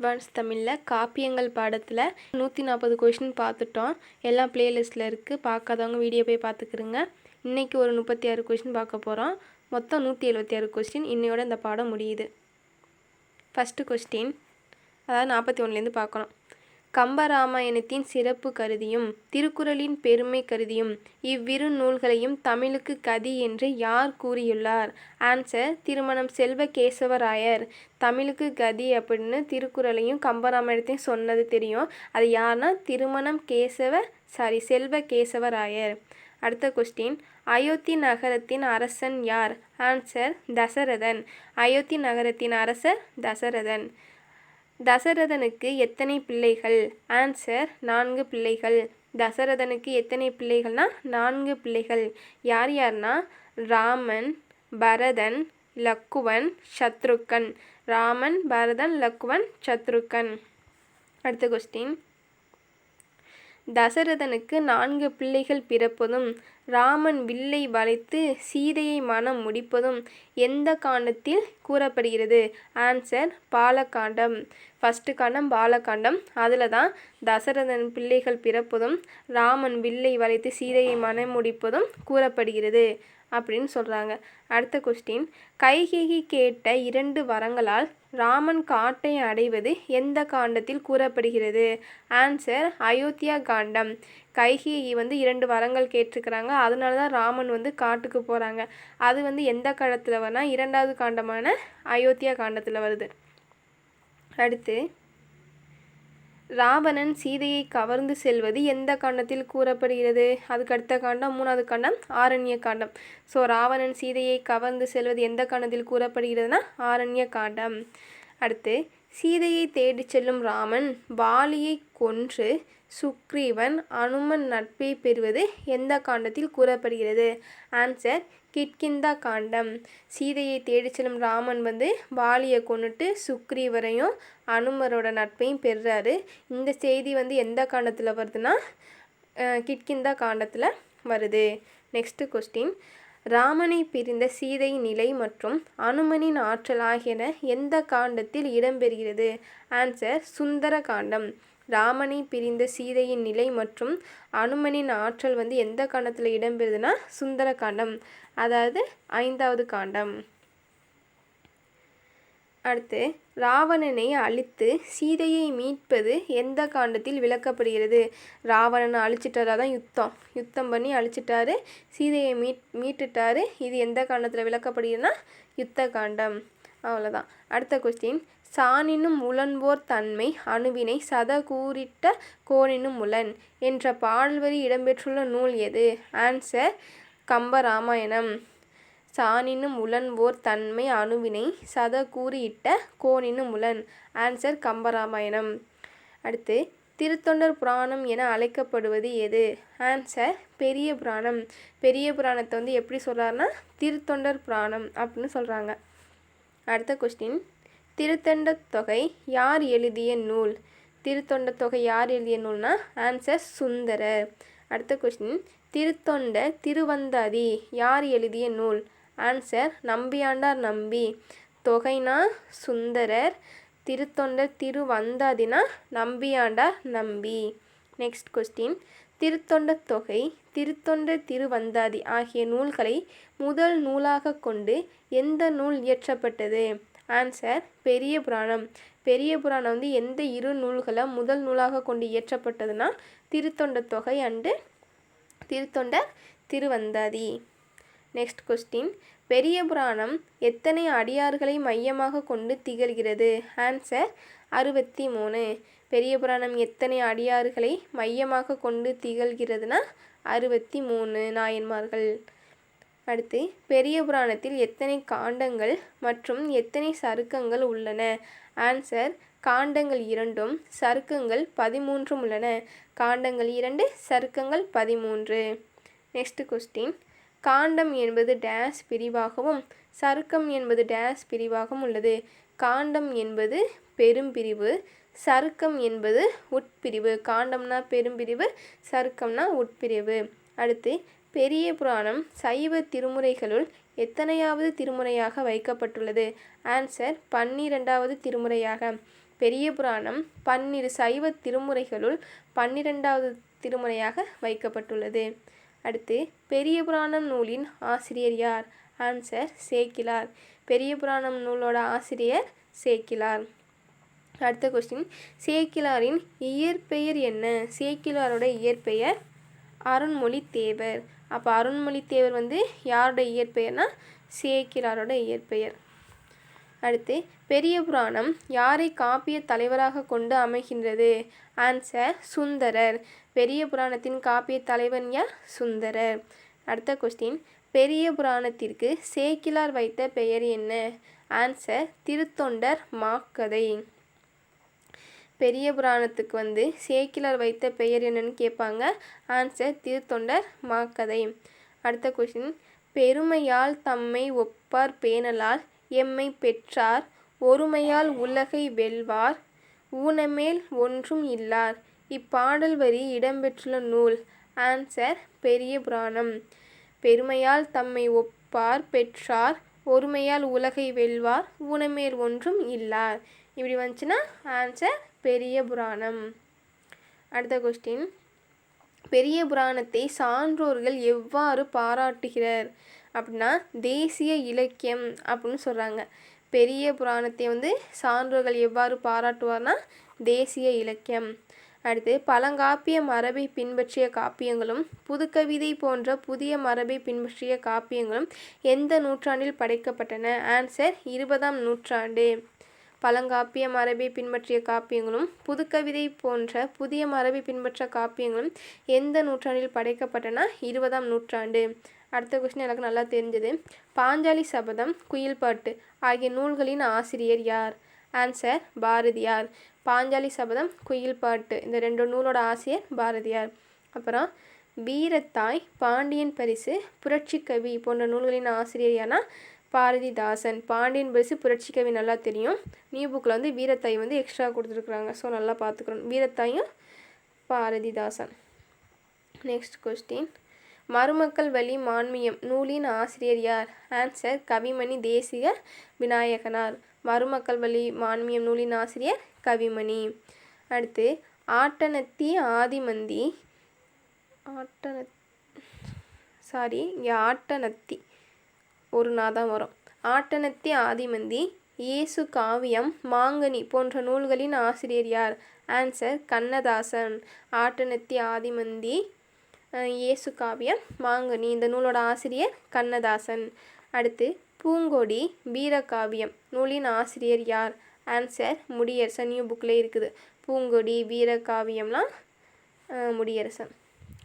Advance தமிழில் காப்பியங்கள் பாடத்தில் நூற்றி நாற்பது கொஷின் பார்த்துட்டோம் எல்லாம் ப்ளேலிஸ்ட்டில் இருக்குது பார்க்காதவங்க வீடியோ போய் பார்த்துக்கிறங்க இன்றைக்கி ஒரு முப்பத்தி ஆறு கொஷின் பார்க்க போகிறோம் மொத்தம் நூற்றி எழுபத்தி ஆறு கொஸ்டின் இன்னையோட இந்த பாடம் முடியுது. ஃபஸ்ட்டு கொஸ்டின் அதாவது நாற்பத்தி ஒன்றுலேருந்து பார்க்கணும் கம்பராமாயணத்தின் சிறப்பு கருதியும் திருக்குறளின் பெருமை கருதியும் இவ்விரு நூல்களையும் தமிழுக்கு கதி என்று யார் கூறியுள்ளார்? ஆன்சர் திருமணம் செல்வ கேசவராயர். தமிழுக்கு கதி அப்படின்னு திருக்குறளையும் கம்பராமாயணத்தையும் சொன்னது தெரியும். அது யார்னா திருமணம் கேசவ சாரி செல்வ கேசவராயர். அடுத்த கொஸ்டின் அயோத்தி நகரத்தின் அரசன் யார்? ஆன்சர் தசரதன். அயோத்தி நகரத்தின் அரசர் தசரதன். தசரதனுக்கு எத்தனை பிள்ளைகள்? ஆன்சர் நான்கு பிள்ளைகள். தசரதனுக்கு எத்தனை பிள்ளைகள்னா நான்கு பிள்ளைகள். யார் யார்னா? ராமன் பரதன் லக்குவன் சத்ருக்கன். ராமன் பரதன் லக்குவன் சத்ருக்கன். அடுத்த கொஸ்டின் தசரதனுக்கு நான்கு பிள்ளைகள் பிறப்பதும் ராமன் வில்லை வளைத்து சீதையை மனம் முடிப்பதும் எந்த காண்டத்தில் கூறப்படுகிறது? ஆன்சர் பாலகாண்டம். ஃபஸ்ட்டு காண்டம் பாலகாண்டம். அதில் தான் தசரதன் பிள்ளைகள் பிறப்பதும் ராமன் வில்லை வளைத்து சீதையை மனம் முடிப்பதும் கூறப்படுகிறது அப்படின்னு சொல்கிறாங்க அடுத்த கொஸ்டின் கைகேகி கேட்ட இரண்டு வரங்களால் ராமன் காட்டை அடைவது எந்த காண்டத்தில் கூறப்படுகிறது? ஆன்சர் அயோத்தியா காண்டம். கைகேயி வந்து இரண்டு வரங்கள் கேட்டிருக்கிறாங்க. அதனால தான் ராமன் வந்து காட்டுக்கு போகிறாங்க அது வந்து எந்த காலத்தில் வரனா இரண்டாவது காண்டமான அயோத்தியா காண்டத்தில் வருது. அடுத்து ராவணன் சீதையை கவர்ந்து செல்வது எந்த காண்டத்தில் கூறப்படுகிறது? அதுக்கு அடுத்த காண்டம் மூணாவது காண்டம் ஆரண்ய காண்டம். ஸோ ராவணன் சீதையை கவர்ந்து செல்வது எந்த காண்டத்தில் கூறப்படுகிறதுனா ஆரண்ய காண்டம். அடுத்து சீதையை தேடிச் செல்லும் ராமன் வாலியை கொன்று சுக்ரீவன் அனுமன் நட்பை பெறுவது எந்த காண்டத்தில் கூறப்படுகிறது? ஆன்சர் கிட்கிந்தா காண்டம். சீதையை தேடிச் செல்லும் ராமன் வந்து வாலியை கொண்டுட்டு சுக்ரீவரையும் அனுமரோட நட்பையும் பெறுறாரு. இந்த செய்தி வந்து எந்த காண்டத்தில் வருதுன்னா கிட்கிந்தா காண்டத்தில் வருது. நெக்ஸ்ட்டு கொஸ்டின் ராமனை பிரிந்த சீதை நிலை மற்றும் அனுமனின் ஆற்றல் ஆகியன எந்த காண்டத்தில் இடம்பெறுகிறது? ஆன்சர் சுந்தர காண்டம். ராமனை பிரிந்த சீதையின் நிலை மற்றும் அனுமனின் ஆற்றல் வந்து எந்த காண்டத்தில் இடம்பெறுதுன்னா சுந்தர காண்டம் அதாவது ஐந்தாவது காண்டம். அடுத்து ராவணனை அழித்து சீதையை மீட்பது எந்த காண்டத்தில் விளக்கப்படுகிறது? ராவணனை அழிச்சிட்டாரா? தான் யுத்தம். யுத்தம் பண்ணி அழிச்சிட்டாரு சீதையை மீட் மீட்டுட்டாரு. இது எந்த காண்டத்தில் விளக்கப்படுகிறதுனா யுத்த காண்டம். அவ்வளோதான் அடுத்த கொஸ்டின் சாணினும் முலன்போர் தன்மை அணுவினை சத கூறிட்ட கோணினும் முலன் என்ற பாடல்வரி இடம்பெற்றுள்ள நூல் எது? ஆன்சர் கம்பராமாயணம். சாணினும் உலன்போர் தன்மை அணுவினை சத கூறியிட்ட கோணினும் முலன் ஆன்சர் கம்பராமாயணம். அடுத்து திருத்தொண்டர் புராணம் என அழைக்கப்படுவது எது? ஆன்சர் பெரிய புராணம். பெரிய புராணத்தை வந்து எப்படி சொல்கிறாருன்னா திருத்தொண்டர் புராணம் அப்படின்னு சொல்கிறாங்க அடுத்த கொஸ்டின் திருத்தொண்ட தொகை யார் எழுதிய நூல்? திருத்தொண்ட தொகை யார் எழுதிய நூல்னா ஆன்சர் சுந்தரர். அடுத்த கொஸ்டின் திருத்தொண்ட திருவந்தாதி யார் எழுதிய நூல்? ஆன்சர் நம்பியாண்டார் நம்பி. தொகைனா சுந்தரர் திருத்தொண்டர் திருவந்தாதினா நம்பியாண்டார் நம்பி. நெக்ஸ்ட் கொஸ்டின் திருத்தொண்ட தொகை திருத்தொண்ட திருவந்தாதி ஆகிய நூல்களை முதல் நூலாக கொண்டு எந்த நூல் இயற்றப்பட்டது? ஆன்சர் பெரிய புராணம். பெரிய புராணம் வந்து எந்த இரு நூல்களை முதல் நூலாக கொண்டு இயற்றப்பட்டதுன்னா திருத்தொண்ட தொகை அண்டு திருத்தொண்ட திருவந்தாதி. நெக்ஸ்ட் கொஸ்டின் பெரிய புராணம் எத்தனை அடியார்களை மையமாக கொண்டு திகழ்கிறது? ஆன்சர் அறுபத்தி மூணு பெரிய புராணம் எத்தனை அடியார்களை மையமாக கொண்டு திகழ்கிறதுனா அறுபத்தி மூணு நாயன்மார்கள். அடுத்து பெரிய புராணத்தில் எத்தனை காண்டங்கள் மற்றும் எத்தனை சருக்கங்கள் உள்ளன? ஆன்சர் காண்டங்கள் இரண்டும் சருக்கங்கள் பதிமூன்றும் உள்ளன. காண்டங்கள் இரண்டு சருக்கங்கள் பதிமூன்று. நெக்ஸ்ட் கொஸ்டின் காண்டம் என்பது டேஸ் பிரிவாகவும் சருக்கம் என்பது டேஸ் பிரிவாகவும் உள்ளது. காண்டம் என்பது பெரும்பிரிவு சருக்கம் என்பது உட்பிரிவு. காண்டம்னா பெரும்பிரிவு சருக்கம்னா உட்பிரிவு. அடுத்து பெரிய புராணம் சைவ திருமுறைகளுள் எத்தனையாவது திருமுறையாக வைக்கப்பட்டுள்ளது? ஆன்சர் பன்னிரெண்டாவது திருமுறையாக. பெரிய புராணம் பன்னிரு சைவ திருமுறைகளுள் பன்னிரெண்டாவது திருமுறையாக வைக்கப்பட்டுள்ளது. அடுத்து பெரிய புராணம் நூலின் ஆசிரியர் யார்? ஆன்சர் சேக்கிலார். பெரிய புராணம் நூலோட ஆசிரியர் சேக்கிலார். அடுத்த கொஸ்டின் சேக்கிலாரின் இயற்பெயர் என்ன? சேக்கிலாரோட இயற்பெயர் அருண்மொழி தேவர் அப்போ அருண்மொழி தேவர் வந்து யாரோட இயற்பெயர்னா? சேக்கிராரோட இயற்பெயர். அடுத்து பெரிய புராணம் யாரை காப்பிய தலைவராக கொண்டு அமைகின்றது? ஆன்சர் சுந்தரர். பெரிய புராணத்தின் காப்பிய தலைவன் யார்? சுந்தரர். அடுத்த கொஸ்டின் பெரிய புராணத்திற்கு சேக்கிலார் வைத்த பெயர் என்ன? ஆன்சர் திருத்தொண்டர் மாக்கதை. பெரிய புராணத்துக்கு வந்து சேக்கிலார் வைத்த பெயர் என்னன்னு கேட்பாங்க. ஆன்சர் திருத்தொண்டர் மாக்கதை. அடுத்த கொஷின் பெருமையால் தம்மை ஒப்பார் பேணலால் எம்மை பெற்றார் ஒருமையால் உலகை வெல்வார் ஊனமேல் ஒன்றும் இல்லார் இப்பாடல் வரி இடம்பெற்றுள்ள நூல். ஆன்சர் பெரிய புராணம். பெருமையால் தம்மை ஒப்பார் பெற்றார் ஒருமையால் உலகை வெல்வார் ஊனமேல் ஒன்றும் இல்லார். இப்படி வந்துச்சுன்னா ஆன்சர் பெரிய புராணம். அடுத்த கொஸ்டின் பெரிய புராணத்தை சான்றோர்கள் எவ்வாறு பாராட்டுகிறார்? அப்படின்னா தேசிய இலக்கியம் அப்படின்னு சொல்கிறாங்க பெரிய புராணத்தை வந்து சான்றோர்கள் எவ்வாறு பாராட்டுவார்னா தேசிய இலக்கியம். அடுத்து பழங்காப்பிய மரபை பின்பற்றிய காப்பியங்களும் புதுக்கவிதை போன்ற புதிய மரபை பின்பற்றிய காப்பியங்களும் எந்த நூற்றாண்டில் படைக்கப்பட்டன? ஆன்சர் இருபதாம் நூற்றாண்டு. பழங்காப்பிய மரபை பின்பற்றிய காப்பியங்களும் புதுக்கவிதை போன்ற புதிய மரபை பின்பற்ற காப்பியங்களும் எந்த நூற்றாண்டில் படைக்கப்பட்டன? இருபதாம் நூற்றாண்டு. அடுத்த கொஸ்டின் எனக்கு நல்லா தெரிஞ்சது. பாஞ்சாலி சபதம் குயில்பாட்டு ஆகிய நூல்களின் ஆசிரியர் யார்? ஆன்சர் பாரதியார். பாஞ்சாலி சபதம் குயில்பாட்டு. இந்த ரெண்டு நூலோட ஆசிரியர் பாரதியார். அப்புறம் வீரத்தாய் பாண்டியன் பரிசு புரட்சி கவி போன்ற நூல்களின் ஆசிரியர் யானா பாரதிதாசன் பாண்டியன் பரிசு புரட்சி கவி நல்லா தெரியும். நியூ புக்கில் வந்து வீரத்தாய் வந்து எக்ஸ்ட்ரா கொடுத்துருக்குறாங்க. ஸோ நல்லா பார்த்துக்கணும். வீரத்தாயும் பாரதிதாசன். நெக்ஸ்ட் கொஸ்டின் மருமக்கள் வழி மான்மியம். நூலின் ஆசிரியர் யார்? ஆன்சர் கவிமணி தேசிக விநாயகனார். மருமக்கள் வழி மான்மியம் நூலின் ஆசிரியர் கவிமணி. அடுத்து ஆட்டனத்தி ஆதிமந்தி. ஆட்டன சாரி இங்கே ஆட்டனத்தி. ஒரு நாதான் வரும். ஆட்டனத்தி ஆதிமந்தி இயேசு காவியம் மாங்கனி போன்ற நூல்களின் ஆசிரியர் யார்? ஆன்சர் கண்ணதாசன். ஆட்டனத்தி ஆதிமந்தி இயேசு காவியம் மாங்கனி. இந்த நூலோட ஆசிரியர் கண்ணதாசன். அடுத்து பூங்கொடி வீரகாவியம். நூலின் ஆசிரியர் யார்? ஆன்சர் முடியரசன். நியூ புக்கில் இருக்குது. பூங்கொடி வீரகாவியம்லாம் முடியரசன்.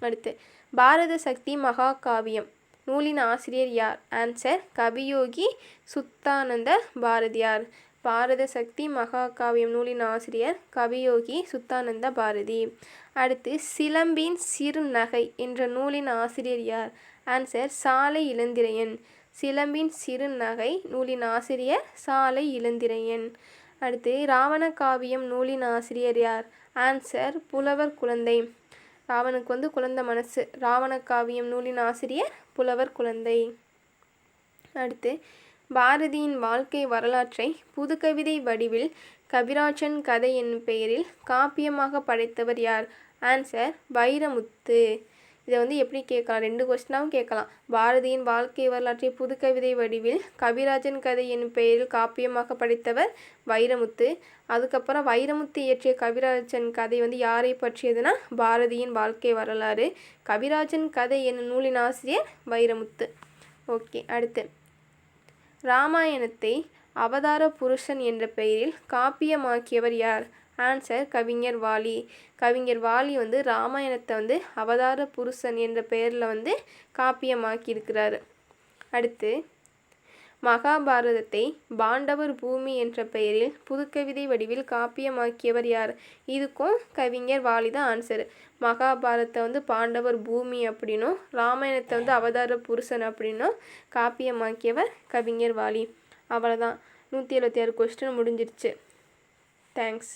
அடுத்து பாரத சக்தி மகாகாவியம். நூலின் ஆசிரியர் யார்? ஆன்சர் கவியோகி சுத்தானந்த பாரதியார். பாரத சக்தி மகாகாவியம் நூலின் ஆசிரியர் கவியோகி சுத்தானந்த பாரதி. அடுத்து சிலம்பின் சிறுநகை என்ற நூலின் ஆசிரியர் யார்? ஆன்சர் சாலை இளந்திரையன். சிலம்பின் சிறுநகை நூலின் ஆசிரியர் சாலை இளந்திரையன். அடுத்து ராவண காவியம் நூலின் ஆசிரியர் யார்? ஆன்சர் புலவர் குழந்தை. ராவனுக்கு வந்து குழந்தை மனசு. ராவண காவியம் நூலின் ஆசிரியர் புலவர் குழந்தை. அடுத்து பாரதியின் வாழ்க்கை வரலாற்றை புதுக்கவிதை வடிவில் கவிராஜன் கதை என்னும் பெயரில் காப்பியமாக படைத்தவர் யார்? ஆன்சர் வைரமுத்து. இதை வந்து எப்படி கேட்கலாம்? ரெண்டு கொஸ்டினாகவும் கேட்கலாம். பாரதியின் வாழ்க்கை வரலாற்றை புதுக்கவிதை வடிவில் கவிராஜன் கதை என்னும் பெயரில் காப்பியமாக படைத்தவர் வைரமுத்து. அதுக்கப்புறம் வைரமுத்து இயற்றிய கவிராஜன் கதை வந்து யாரை பற்றியதுன்னா பாரதியின் வாழ்க்கை வரலாறு. கவிராஜன் கதை என்னும் நூலின் ஆசிரியர் வைரமுத்து. ஓகே அடுத்து. ராமாயணத்தை அவதார புருஷன் என்ற பெயரில் காப்பியமாக்கியவர் யார்? ஆன்சர் கவிஞர் வாலி. கவிஞர் வாலி வந்து ராமாயணத்தை வந்து அவதார புருஷன் என்ற பெயரில் வந்து காப்பியமாக்கியிருக்கிறார். அடுத்து மகாபாரதத்தை பாண்டவர் பூமி என்ற பெயரில் புதுக்கவிதை வடிவில் காப்பியமாக்கியவர் யார்? இதுக்கும் கவிஞர் வாலி தான் ஆன்சர். மகாபாரதத்தை வந்து பாண்டவர் பூமி அப்படின்னும் ராமாயணத்தை வந்து அவதார புருஷன் அப்படின்னும் காப்பியமாக்கியவர் கவிஞர் வாலி. அவ்வளோதான் நூற்றி எழுபத்தி ஆறு கொஸ்டின் முடிஞ்சிருச்சு. தேங்க்ஸ்